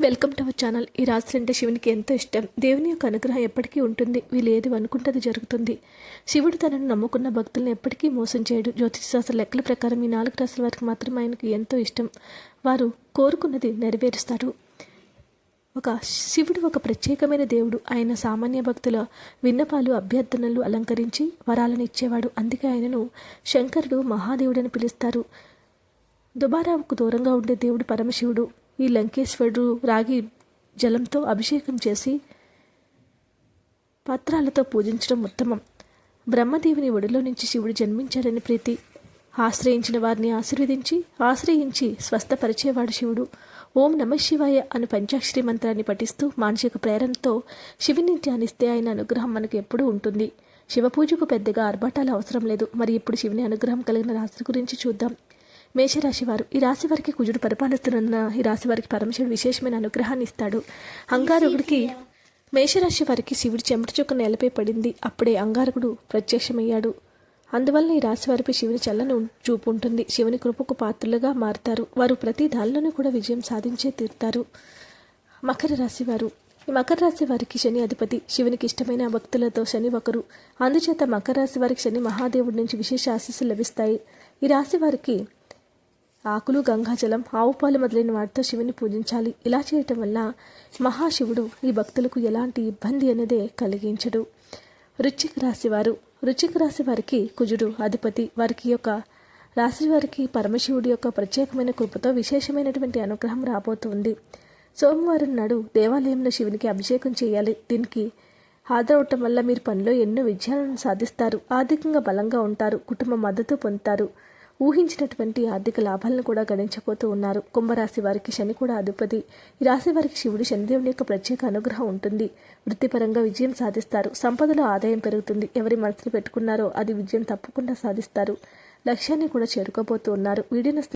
Welcome to our channel. ఈ రాశులు అంటే శివునికి ఎంతో ఇష్టం. దేవుని యొక్క అనుగ్రహం ఎప్పటికీ ఉంటుంది. వీళ్ళు ఏది అనుకుంటే జరుగుతుంది. శివుడు తనను నమ్ముకున్న భక్తులను ఎప్పటికీ మోసం చేయడు. జ్యోతిషశాస్త్ర లెక్కల ప్రకారం ఈ నాలుగు రాశుల వారికి మాత్రం ఆయనకు ఎంతో ఇష్టం. వారు కోరుకున్నది నెరవేరుస్తారు. ఒక శివుడు ఒక ప్రత్యేకమైన దేవుడు. ఆయన సామాన్య భక్తుల విన్నపాలు అభ్యర్థనలు అలంకరించి వరాలను ఇచ్చేవాడు. అందుకే ఆయనను శంకరుడు మహాదేవుడని పిలుస్తారు. దుబారావుకు దూరంగా ఉండే దేవుడు పరమశివుడు. ఈ లంకేశ్వరుడు రాగి జలంతో అభిషేకం చేసి పత్రాలతో పూజించడం ఉత్తమం. బ్రహ్మదేవుని ఒడిలో నుంచి శివుడు జన్మించాడని ప్రీతి. ఆశ్రయించిన వారిని ఆశీర్వదించి ఆశ్రయించి స్వస్థపరిచేవాడు శివుడు. ఓం నమ శివాయ అను పంచాక్షరి మంత్రాన్ని పఠిస్తూ మానసిక ప్రేరణతో శివుని ధ్యానిస్తే ఆయన అనుగ్రహం మనకు ఎప్పుడూ ఉంటుంది. శివ పూజకు పెద్దగా ఆర్భాటాలు అవసరం లేదు. మరి ఇప్పుడు శివుని అనుగ్రహం కలిగిన రాత్రి గురించి చూద్దాం. మేషరాశి వారు ఈ రాశి వారికి కుజుడు పరిపాలిస్తున్న ఈ రాశి వారికి పరమశివుడు విశేషమైన అనుగ్రహాన్ని ఇస్తాడు. అంగారకుడికి మేషరాశి వారికి శివుడి చెమట చుక్క నేలపై పడింది. అప్పుడే అంగారకుడు ప్రత్యక్షమయ్యాడు. అందువల్ల ఈ రాశి వారిపై శివుని చల్లని చూపు ఉంటుంది. శివుని కృపకు పాత్రలుగా మారుతారు. వారు ప్రతి దానిలోనూ కూడా విజయం సాధించే తీరుతారు. మకర రాశి వారు ఈ మకర రాశి వారికి శని అధిపతి. శివునికి ఇష్టమైన భక్తులతో శని ఒకరు. అందుచేత మకర రాశి వారికి శని మహాదేవుడి నుంచి విశేష ఆశీస్సులు లభిస్తాయి. ఈ రాశి వారికి ఆకులు గంగాజలం ఆవుపాలు మొదలైన వాటితో శివుని పూజించాలి. ఇలా చేయటం వల్ల మహాశివుడు ఈ భక్తులకు ఎలాంటి ఇబ్బంది అనేదే కలిగించడు. వృశ్చిక రాశి వారు. రాశి వారికి కుజుడు అధిపతి. వారికి యొక్క రాశి వారికి పరమశివుడి యొక్క ప్రత్యేకమైన కృపతో విశేషమైనటువంటి అనుగ్రహం రాబోతుంది. సోమవారం నాడు దేవాలయంలో శివునికి అభిషేకం చేయాలి. దీనికి హాజరవటం వల్ల మీరు పనిలో ఎన్నో విజయాలను సాధిస్తారు. ఆర్థికంగా బలంగా ఉంటారు. కుటుంబ మద్దతు పొందుతారు. ఊహించినటువంటి ఆర్థిక లాభాలను కూడా గణించబోతూ ఉన్నారు. కుంభరాశి వారికి శని కూడా అధిపతి. ఈ రాశి వారికి శివుడు శనిదేవుని యొక్క ప్రత్యేక అనుగ్రహం ఉంటుంది. వృత్తిపరంగా విజయం సాధిస్తారు. సంపదలో ఆదాయం పెరుగుతుంది. ఎవరి మనసులు పెట్టుకున్నారో అది విజయం తప్పకుండా సాధిస్తారు. లక్ష్యాన్ని కూడా చేరుకోబోతూ ఉన్నారు. వీడియోను